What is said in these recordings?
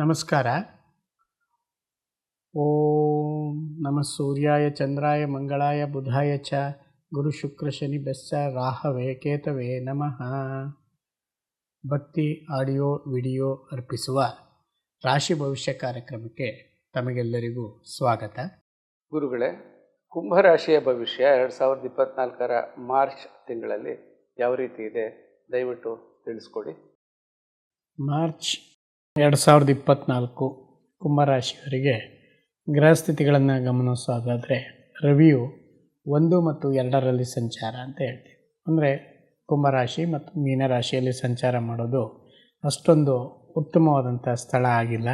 ನಮಸ್ಕಾರ. ಓಂ ನಮ ಸೂರ್ಯಾಯ ಚಂದ್ರಾಯ ಮಂಗಳಾಯ ಬುಧಾಯ ಚ. ಗುರು ಶುಕ್ರ ಶನಿ ಬೆಸ್ಸ ರಾಹವೇ ಕೇತವೇ ನಮಃ. ಭಕ್ತಿ ಆಡಿಯೋ ವಿಡಿಯೋ ಅರ್ಪಿಸುವ ರಾಶಿ ಭವಿಷ್ಯ ಕಾರ್ಯಕ್ರಮಕ್ಕೆ ತಮಗೆಲ್ಲರಿಗೂ ಸ್ವಾಗತ. ಗುರುಗಳೇ ಕುಂಭರಾಶಿಯ ಭವಿಷ್ಯ ಎರಡು ಸಾವಿರದ ಇಪ್ಪತ್ನಾಲ್ಕರ ಮಾರ್ಚ್ ತಿಂಗಳಲ್ಲಿ ಯಾವ ರೀತಿ ಇದೆ? ದಯವಿಟ್ಟು ತಿಳಿಸ್ಕೊಡಿ. ಮಾರ್ಚ್ ಎರಡು ಸಾವಿರದ ಇಪ್ಪತ್ತ್ನಾಲ್ಕು ಕುಂಭರಾಶಿಯವರಿಗೆ ಗ್ರಹಸ್ಥಿತಿಗಳನ್ನು ಗಮನಿಸೋದಾದರೆ ರವಿಯು ಒಂದು ಮತ್ತು ಎರಡರಲ್ಲಿ ಸಂಚಾರ ಅಂತ ಹೇಳ್ತೀವಿ. ಅಂದರೆ ಕುಂಭರಾಶಿ ಮತ್ತು ಮೀನರಾಶಿಯಲ್ಲಿ ಸಂಚಾರ ಮಾಡೋದು ಅಷ್ಟೊಂದು ಉತ್ತಮವಾದಂಥ ಸ್ಥಳ ಆಗಿಲ್ಲ.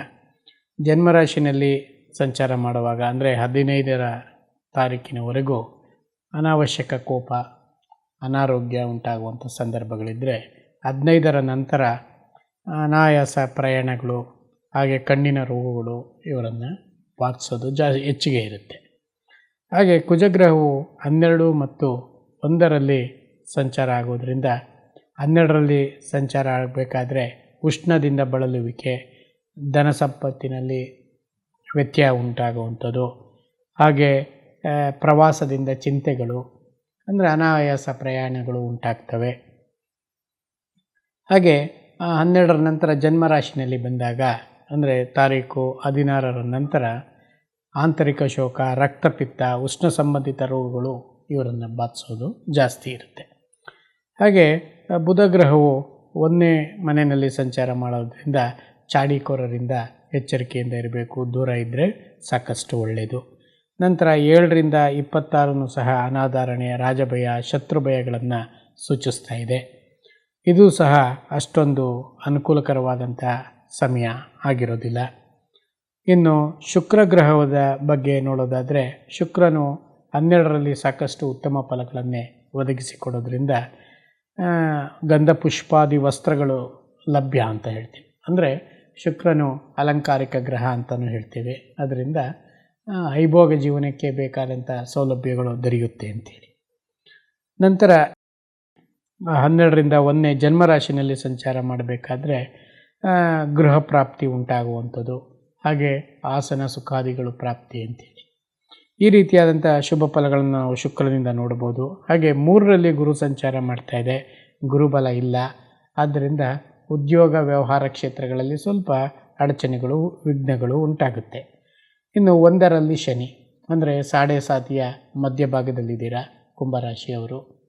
ಜನ್ಮರಾಶಿನಲ್ಲಿ ಸಂಚಾರ ಮಾಡುವಾಗ ಅಂದರೆ ಹದಿನೈದರ ತಾರೀಕಿನವರೆಗೂ ಅನಾವಶ್ಯಕ ಕೋಪ, ಅನಾರೋಗ್ಯ ಉಂಟಾಗುವಂಥ ಸಂದರ್ಭಗಳಿದ್ದರೆ ಹದಿನೈದರ ನಂತರ ಅನಾಯಾಸ ಪ್ರಯಾಣಗಳು, ಹಾಗೆ ಕಣ್ಣಿನ ರೋಗಗಳು ಇವರನ್ನು ಬಾಧಿಸೋದು ಜಾ ಹೆಚ್ಚಿಗೆ ಇರುತ್ತೆ. ಹಾಗೆ ಕುಜಗ್ರಹವು ಹನ್ನೆರಡು ಮತ್ತು ಒಂದರಲ್ಲಿ ಸಂಚಾರ ಆಗೋದ್ರಿಂದ ಹನ್ನೆರಡರಲ್ಲಿ ಸಂಚಾರ ಆಗಬೇಕಾದ್ರೆ ಉಷ್ಣದಿಂದ ಬಳಲುವಿಕೆ, ಧನ ಸಂಪತ್ತಿನಲ್ಲಿ ವ್ಯತ್ಯಯ ಉಂಟಾಗುವಂಥದ್ದು. ಹಾಗೆ ಪ್ರವಾಸದಿಂದ ಚಿಂತೆಗಳು, ಅಂದರೆ ಅನಾಯಾಸ ಪ್ರಯಾಣಗಳು ಉಂಟಾಗ್ತವೆ. ಹಾಗೆ ಹನ್ನೆರಡರ ನಂತರ ಜನ್ಮರಾಶಿನಲ್ಲಿ ಬಂದಾಗ, ಅಂದರೆ ತಾರೀಕು ಹದಿನಾರರ ನಂತರ ಆಂತರಿಕ ಶೋಕ, ರಕ್ತಪಿತ್ತ, ಉಷ್ಣ ಸಂಬಂಧಿತ ರೋಗಗಳು ಇವರನ್ನು ಬಾಧಿಸೋದು ಜಾಸ್ತಿ ಇರುತ್ತೆ. ಹಾಗೆ, ಬುಧ ಗ್ರಹವು ಒಂದೇ ಮನೆಯಲ್ಲಿ ಸಂಚಾರ ಮಾಡೋದ್ರಿಂದ ಚಾಡಿಕೋರರಿಂದ ಎಚ್ಚರಿಕೆಯಿಂದ ಇರಬೇಕು, ದೂರ ಇದ್ದರೆ ಸಾಕಷ್ಟು ಒಳ್ಳೆಯದು ನಂತರ ಏಳರಿಂದ ಇಪ್ಪತ್ತಾರನ್ನು ಸಹ ಅನಾಧಾರಣೆಯ ರಾಜಭಯ ಶತ್ರು ಭಯಗಳನ್ನು ಸೂಚಿಸ್ತಾ ಇದೆ. ಇದು ಸಹ ಅಷ್ಟೊಂದು ಅನುಕೂಲಕರವಾದಂಥ ಸಮಯ ಆಗಿರೋದಿಲ್ಲ. ಇನ್ನು ಶುಕ್ರ ಗ್ರಹದ ಬಗ್ಗೆ ನೋಡೋದಾದರೆ ಶುಕ್ರನು ಹನ್ನೆರಡರಲ್ಲಿ ಸಾಕಷ್ಟು ಉತ್ತಮ ಫಲಗಳನ್ನೇ ಒದಗಿಸಿಕೊಡೋದ್ರಿಂದ ಗಂಧ ಪುಷ್ಪಾದಿ ವಸ್ತ್ರಗಳು ಲಭ್ಯ ಅಂತ ಹೇಳ್ತೀವಿ. ಅಂದರೆ ಶುಕ್ರನು ಅಲಂಕಾರಿಕ ಗ್ರಹ ಅಂತಲೂ ಹೇಳ್ತೀವಿ. ಅದರಿಂದ ಐಭೋಗ ಜೀವನಕ್ಕೆ ಬೇಕಾದಂಥ ಸೌಲಭ್ಯಗಳು ದೊರೆಯುತ್ತೆ ಅಂತೇಳಿ ನಂತರ ಹನ್ನೆರಡರಿಂದ ಒಂದನೇ ಜನ್ಮರಾಶಿನಲ್ಲಿ ಸಂಚಾರ ಮಾಡಬೇಕಾದ್ರೆ ಗೃಹ ಪ್ರಾಪ್ತಿ ಉಂಟಾಗುವಂಥದ್ದು. ಹಾಗೆ ಆಸನ ಸುಖಾದಿಗಳು ಪ್ರಾಪ್ತಿ ಅಂತೇಳಿ. ಈ ರೀತಿಯಾದಂಥ ಶುಭ ಫಲಗಳನ್ನು ನಾವು ಶುಕ್ರನಿಂದ ನೋಡ್ಬೋದು. ಹಾಗೆ ಮೂರರಲ್ಲಿ ಗುರು ಸಂಚಾರ ಮಾಡ್ತಾ ಇದೆ. ಗುರುಬಲ ಇಲ್ಲ. ಆದ್ದರಿಂದ ಉದ್ಯೋಗ ವ್ಯವಹಾರ ಕ್ಷೇತ್ರಗಳಲ್ಲಿ ಸ್ವಲ್ಪ ಅಡಚಣೆಗಳು, ವಿಘ್ನಗಳು ಉಂಟಾಗುತ್ತೆ. ಇನ್ನು ಒಂದರಲ್ಲಿ ಶನಿ. ಅಂದರೆ ಸಾಡೆ ಸಾತಿಯ ಮಧ್ಯಭಾಗದಲ್ಲಿದ್ದೀರಾ ಕುಂಭರಾಶಿಯವರು.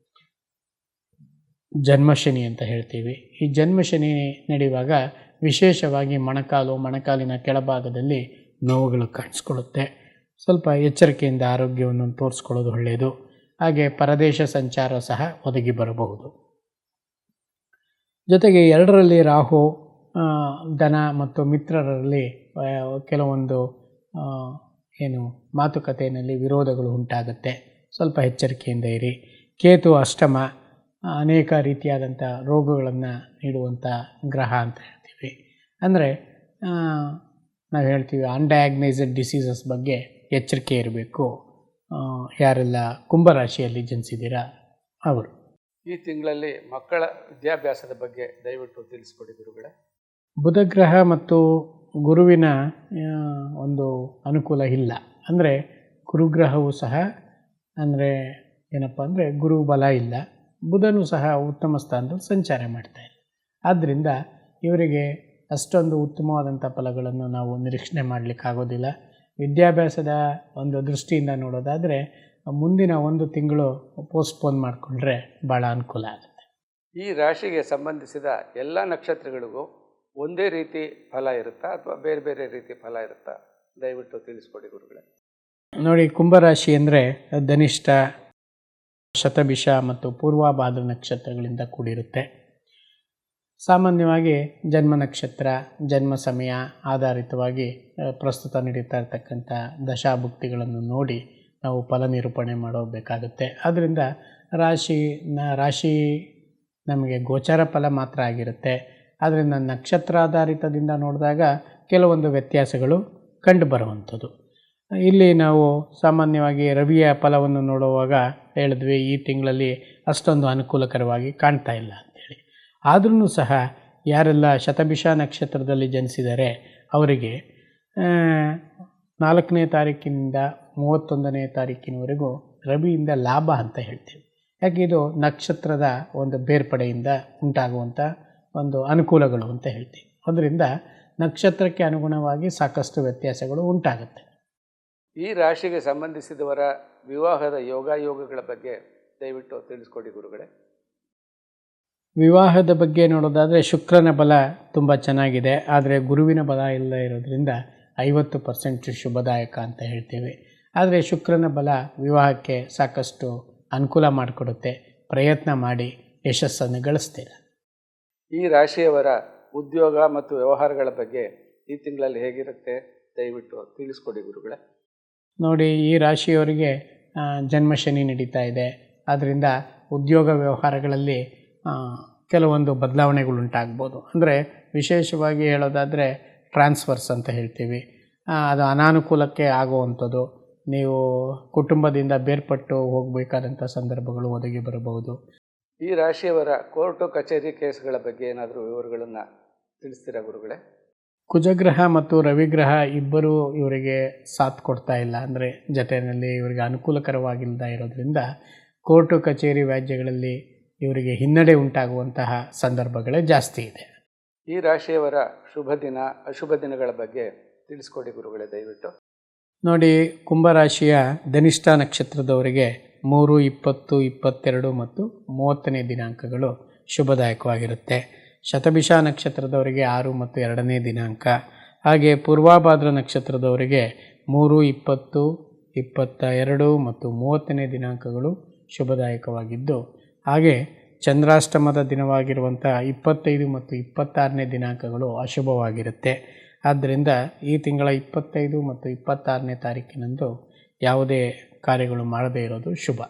ಜನ್ಮಶನಿ ಅಂತ ಹೇಳ್ತೀವಿ. ಈ ಜನ್ಮಶನಿ ನಡೆಯುವಾಗ ವಿಶೇಷವಾಗಿ ಮೊಣಕಾಲು, ಮೊಣಕಾಲಿನ ಕೆಳಭಾಗದಲ್ಲಿ ನೋವುಗಳು ಕಾಣಿಸ್ಕೊಳ್ಳುತ್ತೆ. ಸ್ವಲ್ಪ ಎಚ್ಚರಿಕೆಯಿಂದ ಆರೋಗ್ಯವನ್ನು ತೋರಿಸ್ಕೊಳ್ಳೋದು ಒಳ್ಳೆಯದು. ಹಾಗೆ ಪರದೇಶ ಸಂಚಾರ ಸಹ ಒದಗಿ ಬರಬಹುದು. ಜೊತೆಗೆ ಎರಡರಲ್ಲಿ ರಾಹು ಧನ ಮತ್ತು ಮಿತ್ರರಲ್ಲಿ ಕೆಲವೊಂದು ಏನು ಮಾತುಕತೆಯಲ್ಲಿ ವಿರೋಧಗಳು ಉಂಟಾಗುತ್ತೆ. ಸ್ವಲ್ಪ ಎಚ್ಚರಿಕೆಯಿಂದ ಇರಿ. ಕೇತು ಅಷ್ಟಮ ಅನೇಕ ರೀತಿಯಾದಂಥ ರೋಗಗಳನ್ನು ನೀಡುವಂಥ ಗ್ರಹ ಅಂತ ಹೇಳ್ತೀವಿ. ಅಂದರೆ ನಾವು ಹೇಳ್ತೀವಿ ಅನ್ಡಯಾಗ್ನೈಸ್ಡ್ ಡಿಸೀಸಸ್ ಬಗ್ಗೆ ಎಚ್ಚರಿಕೆ ಇರಬೇಕು. ಯಾರೆಲ್ಲ ಕುಂಭರಾಶಿಯಲ್ಲಿ ಜನಿಸಿದ್ದೀರಾ ಅವರು. ಈ ತಿಂಗಳಲ್ಲಿ ಮಕ್ಕಳ ವಿದ್ಯಾಭ್ಯಾಸದ ಬಗ್ಗೆ ದಯವಿಟ್ಟು ತಿಳಿಸ್ಕೊಡಿ ಗುರುಗಳೇ. ಬುಧಗ್ರಹ ಮತ್ತು ಗುರುವಿನ ಒಂದು ಅನುಕೂಲ ಇಲ್ಲ. ಅಂದರೆ ಗುರುಗ್ರಹವು ಸಹ ಅಂದರೆ ಏನಪ್ಪ ಅಂದರೆ ಗುರು ಬಲ ಇಲ್ಲ. ಬುಧನು ಸಹ ಉತ್ತಮ ಸ್ಥಾನದಲ್ಲಿ ಸಂಚಾರ ಮಾಡ್ತಾ ಇದೆ ಆದ್ದರಿಂದ ಇವರಿಗೆ ಅಷ್ಟೊಂದು ಉತ್ತಮವಾದಂಥ ಫಲಗಳನ್ನು ನಾವು ನಿರೀಕ್ಷಣೆ ಮಾಡಲಿಕ್ಕಾಗೋದಿಲ್ಲ. ವಿದ್ಯಾಭ್ಯಾಸದ ಒಂದು ದೃಷ್ಟಿಯಿಂದ ನೋಡೋದಾದರೆ ಮುಂದಿನ ಒಂದು ತಿಂಗಳು ಪೋಸ್ಟ್ಪೋನ್ ಮಾಡಿಕೊಂಡ್ರೆ ಭಾಳ ಅನುಕೂಲ ಆಗುತ್ತೆ. ಈ ರಾಶಿಗೆ ಸಂಬಂಧಿಸಿದ ಎಲ್ಲ ನಕ್ಷತ್ರಗಳಿಗೂ ಒಂದೇ ರೀತಿ ಫಲ ಇರುತ್ತಾ ಅಥವಾ ಬೇರೆ ಬೇರೆ ರೀತಿ ಫಲ ಇರುತ್ತಾ? ದಯವಿಟ್ಟು ತಿಳಿಸ್ಕೊಡಿ ಗುರುಗಳೇ. ನೋಡಿ ಕುಂಭರಾಶಿ ಅಂದರೆ ಧನಿಷ್ಠ ಶತಭಿಷ ಮತ್ತು ಪೂರ್ವಾಭಾದ್ರ ನಕ್ಷತ್ರಗಳಿಂದ ಕೂಡಿರುತ್ತೆ. ಸಾಮಾನ್ಯವಾಗಿ ಜನ್ಮ ನಕ್ಷತ್ರ, ಜನ್ಮ ಸಮಯ ಆಧಾರಿತವಾಗಿ ಪ್ರಸ್ತುತ ನಡೀತಾ ಇರತಕ್ಕಂಥ ದಶಾಭುಕ್ತಿಗಳನ್ನು ನೋಡಿ ನಾವು ಫಲ ನಿರೂಪಣೆ ಮಾಡಬೇಕಾಗುತ್ತೆ. ಆದ್ದರಿಂದ ರಾಶಿ, ನ, ರಾಶಿ ನಮಗೆ ಗೋಚಾರ ಫಲ ಮಾತ್ರ ಆಗಿರುತ್ತೆ. ಆದ್ದರಿಂದ ನಕ್ಷತ್ರಾಧಾರಿತದಿಂದ ನೋಡಿದಾಗ ಕೆಲವೊಂದು ವ್ಯತ್ಯಾಸಗಳು ಕಂಡು ಬರುವಂಥದ್ದು. ಇಲ್ಲಿ ನಾವು ಸಾಮಾನ್ಯವಾಗಿ ರವಿಯ ಫಲವನ್ನು ನೋಡುವಾಗ ಹೇಳಿದ್ವಿ, ಈ ತಿಂಗಳಲ್ಲಿ ಅಷ್ಟೊಂದು ಅನುಕೂಲಕರವಾಗಿ ಕಾಣ್ತಾ ಇಲ್ಲ ಅಂತೇಳಿ. ಆದ್ರೂ ಸಹ ಯಾರೆಲ್ಲ ಶತಭಿಷ ನಕ್ಷತ್ರದಲ್ಲಿ ಜನಿಸಿದರೆ ಅವರಿಗೆ ನಾಲ್ಕನೇ ತಾರೀಕಿನಿಂದ ಮೂವತ್ತೊಂದನೇ ತಾರೀಕಿನವರೆಗೂ ರವಿಯಿಂದ ಲಾಭ ಅಂತ ಹೇಳ್ತೀವಿ. ಯಾಕೆ ಇದು ನಕ್ಷತ್ರದ ಒಂದು ಬೇರ್ಪಡೆಯಿಂದ ಉಂಟಾಗುವಂಥ ಒಂದು ಅನುಕೂಲಗಳು ಅಂತ ಹೇಳ್ತೀವಿ. ಅದರಿಂದ ನಕ್ಷತ್ರಕ್ಕೆ ಅನುಗುಣವಾಗಿ ಸಾಕಷ್ಟು ವ್ಯತ್ಯಾಸಗಳು ಉಂಟಾಗುತ್ತೆ. ಈ ರಾಶಿಗೆ ಸಂಬಂಧಿಸಿದವರ ವಿವಾಹದ ಯೋಗಾಯೋಗಗಳ ಬಗ್ಗೆ ದಯವಿಟ್ಟು ತಿಳಿಸ್ಕೊಡಿ ಗುರುಗಳೇ. ವಿವಾಹದ ಬಗ್ಗೆ ನೋಡೋದಾದರೆ ಶುಕ್ರನ ಬಲ ತುಂಬ ಚೆನ್ನಾಗಿದೆ ಆದರೆ ಗುರುವಿನ ಬಲ ಇಲ್ಲ ಇರೋದ್ರಿಂದ ಐವತ್ತು ಪರ್ಸೆಂಟ್ ಶುಭದಾಯಕ ಅಂತ ಹೇಳ್ತೀವಿ. ಆದರೆ ಶುಕ್ರನ ಬಲ ವಿವಾಹಕ್ಕೆ ಸಾಕಷ್ಟು ಅನುಕೂಲ ಮಾಡಿಕೊಡುತ್ತೆ. ಪ್ರಯತ್ನ ಮಾಡಿ ಯಶಸ್ಸನ್ನು ಗಳಿಸ್ತೀರ ಈ ರಾಶಿಯವರ ಉದ್ಯೋಗ ಮತ್ತು ವ್ಯವಹಾರಗಳ ಬಗ್ಗೆ ಈ ತಿಂಗಳಲ್ಲಿ ಹೇಗಿರುತ್ತೆ ದಯವಿಟ್ಟು ತಿಳಿಸ್ಕೊಡಿ ಗುರುಗಳೇ. ನೋಡಿ, ಈ ರಾಶಿಯವರಿಗೆ ಜನ್ಮ ಶನಿ ನಡೀತಾ ಇದೆ. ಆದ್ದರಿಂದ ಉದ್ಯೋಗ ವ್ಯವಹಾರಗಳಲ್ಲಿ ಕೆಲವೊಂದು ಬದಲಾವಣೆಗಳು ಉಂಟಾಗ್ಬೋದು ಅಂದರೆ ವಿಶೇಷವಾಗಿ ಹೇಳೋದಾದರೆ ಟ್ರಾನ್ಸ್ಫರ್ಸ್ ಅಂತ ಹೇಳ್ತೀವಿ. ಅದು ಅನಾನುಕೂಲಕ್ಕೆ ಆಗುವಂಥದ್ದು. ನೀವು ಕುಟುಂಬದಿಂದ ಬೇರ್ಪಟ್ಟು ಹೋಗಬೇಕಾದಂಥ ಸಂದರ್ಭಗಳು ಒದಗಿ ಬರಬಹುದು. ಈ ರಾಶಿಯವರ ಕೋರ್ಟು ಕಚೇರಿ ಕೇಸ್ಗಳ ಬಗ್ಗೆ ಏನಾದರೂ ವಿವರಗಳನ್ನು ತಿಳಿಸ್ತೀರಾ ಗುರುಗಳೇ? ಕುಜಗ್ರಹ ಮತ್ತು ರವಿಗ್ರಹ ಇಬ್ಬರೂ ಇವರಿಗೆ ಸಾಥ್ ಕೊಡ್ತಾ ಇಲ್ಲ. ಅಂದರೆ ಜತೆಯಲ್ಲಿ ಇವರಿಗೆ ಅನುಕೂಲಕರವಾಗಿಲ್ಲದ ಇರೋದರಿಂದ ಕೋರ್ಟು ಕಚೇರಿ ವ್ಯಾಜ್ಯಗಳಲ್ಲಿ ಇವರಿಗೆ ಹಿನ್ನಡೆ ಉಂಟಾಗುವಂತಹ ಸಂದರ್ಭಗಳೇ ಜಾಸ್ತಿ ಇದೆ. ಈ ರಾಶಿಯವರ ಶುಭ ದಿನ ಅಶುಭ ದಿನಗಳ ಬಗ್ಗೆ ತಿಳಿಸ್ಕೊಡಿ ಗುರುಗಳೇ ದಯವಿಟ್ಟು. ನೋಡಿ ಕುಂಭರಾಶಿಯ ಧನಿಷ್ಠ ನಕ್ಷತ್ರದವರಿಗೆ ಮೂರು ಇಪ್ಪತ್ತು ಇಪ್ಪತ್ತೆರಡು ಮತ್ತು ಮೂವತ್ತನೇ ದಿನಾಂಕಗಳು ಶುಭದಾಯಕವಾಗಿರುತ್ತೆ. ಶತಭಿಷ ನಕ್ಷತ್ರದವರಿಗೆ ಆರು ಮತ್ತು ಎರಡನೇ ದಿನಾಂಕ. ಹಾಗೆ ಪೂರ್ವಾಭಾದ್ರ ನಕ್ಷತ್ರದವರಿಗೆ ಮೂರು, ಇಪ್ಪತ್ತು ಇಪ್ಪತ್ತ ಎರಡು ಮತ್ತು ಮೂವತ್ತನೇ ದಿನಾಂಕಗಳು ಶುಭದಾಯಕವಾಗಿದ್ದು, ಹಾಗೆ ಚಂದ್ರಾಷ್ಟಮದ ದಿನವಾಗಿರುವಂಥ ಇಪ್ಪತ್ತೈದು ಮತ್ತು ಇಪ್ಪತ್ತಾರನೇ ದಿನಾಂಕಗಳು ಅಶುಭವಾಗಿರುತ್ತೆ. ಆದ್ದರಿಂದ ಈ ತಿಂಗಳ ಇಪ್ಪತ್ತೈದು ಮತ್ತು ಇಪ್ಪತ್ತಾರನೇ ತಾರೀಕಿನಂದು ಯಾವುದೇ ಕಾರ್ಯಗಳು ಮಾಡದೇ ಇರೋದು ಶುಭ.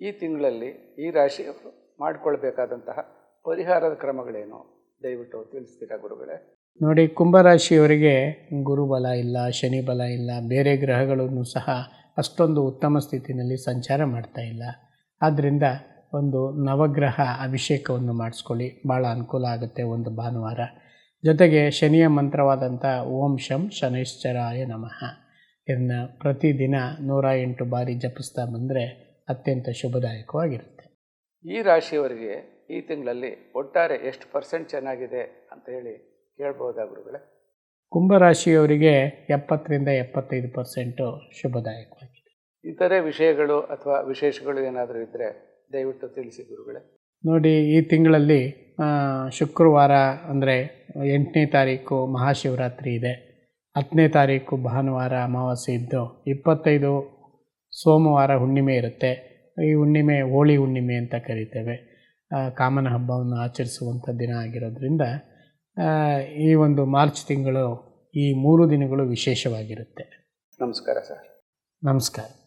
ಈ ತಿಂಗಳಲ್ಲಿ ಈ ರಾಶಿಯವರು ಮಾಡಿಕೊಳ್ಬೇಕಾದಂತಹ ಪರಿಹಾರದ ಕ್ರಮಗಳೇನು? ದಯವಿಟ್ಟು ತಿಳಿಸ್ತೀರಾ ಗುರುಗಳೇ? ನೋಡಿ ಕುಂಭರಾಶಿಯವರಿಗೆ ಗುರುಬಲ ಇಲ್ಲ ಶನಿ ಬಲ ಇಲ್ಲ ಬೇರೆ ಗ್ರಹಗಳನ್ನು ಸಹ ಅಷ್ಟೊಂದು ಉತ್ತಮ ಸ್ಥಿತಿನಲ್ಲಿ ಸಂಚಾರ ಮಾಡ್ತಾ ಇಲ್ಲ. ಆದ್ದರಿಂದ ಒಂದು ನವಗ್ರಹ ಅಭಿಷೇಕವನ್ನು ಮಾಡಿಸ್ಕೊಳ್ಳಿ. ಭಾಳ ಅನುಕೂಲ ಆಗುತ್ತೆ ಒಂದು ಭಾನುವಾರ. ಜೊತೆಗೆ ಶನಿಯ ಮಂತ್ರವಾದಂಥ ಓಂ ಶಂ ಶನೈಶ್ಚರಾಯ ನಮಃ. ಇದನ್ನು ಪ್ರತಿದಿನ ನೂರ ಎಂಟು ಬಾರಿ ಜಪಿಸ್ತಾ ಬಂದರೆ ಅತ್ಯಂತ ಶುಭದಾಯಕವಾಗಿರುತ್ತೆ. ಈ ರಾಶಿಯವರಿಗೆ ಈ ತಿಂಗಳಲ್ಲಿ ಒಟ್ಟಾರೆ ಎಷ್ಟು ಪರ್ಸೆಂಟ್ ಚೆನ್ನಾಗಿದೆ ಅಂತ ಹೇಳಿ ಕೇಳ್ಬೋದಾ ಗುರುಗಳೇ? ಕುಂಭರಾಶಿಯವರಿಗೆ ಎಪ್ಪತ್ತರಿಂದ ಎಪ್ಪತ್ತೈದು ಪರ್ಸೆಂಟು ಶುಭದಾಯಕವಾಗಿದೆ. ಇತರೆ ವಿಷಯಗಳು ಅಥವಾ ವಿಶೇಷಗಳು ಏನಾದರೂ ಇದ್ದರೆ ದಯವಿಟ್ಟು ತಿಳಿಸಿ ಗುರುಗಳೇ. ನೋಡಿ ಈ ತಿಂಗಳಲ್ಲಿ ಶುಕ್ರವಾರ ಅಂದರೆ ಎಂಟನೇ ತಾರೀಕು ಮಹಾಶಿವರಾತ್ರಿ ಇದೆ. ಹತ್ತನೇ ತಾರೀಕು ಭಾನುವಾರ ಅಮಾವಾಸ್ಯೆ ಇದ್ದು ಇಪ್ಪತ್ತೈದು ಸೋಮವಾರ ಹುಣ್ಣಿಮೆ ಇರುತ್ತೆ. ಈ ಹುಣ್ಣಿಮೆ ಹೋಳಿ ಹುಣ್ಣಿಮೆ ಅಂತ ಕರಿತೇವೆ. ಕಾಮನ ಹಬ್ಬವನ್ನು ಆಚರಿಸುವಂಥ ದಿನ ಆಗಿರೋದ್ರಿಂದ ಈ ಒಂದು ಮಾರ್ಚ್ ತಿಂಗಳು ಈ ಮೂರು ದಿನಗಳು ವಿಶೇಷವಾಗಿರುತ್ತೆ. ನಮಸ್ಕಾರ ಸರ್. ನಮಸ್ಕಾರ.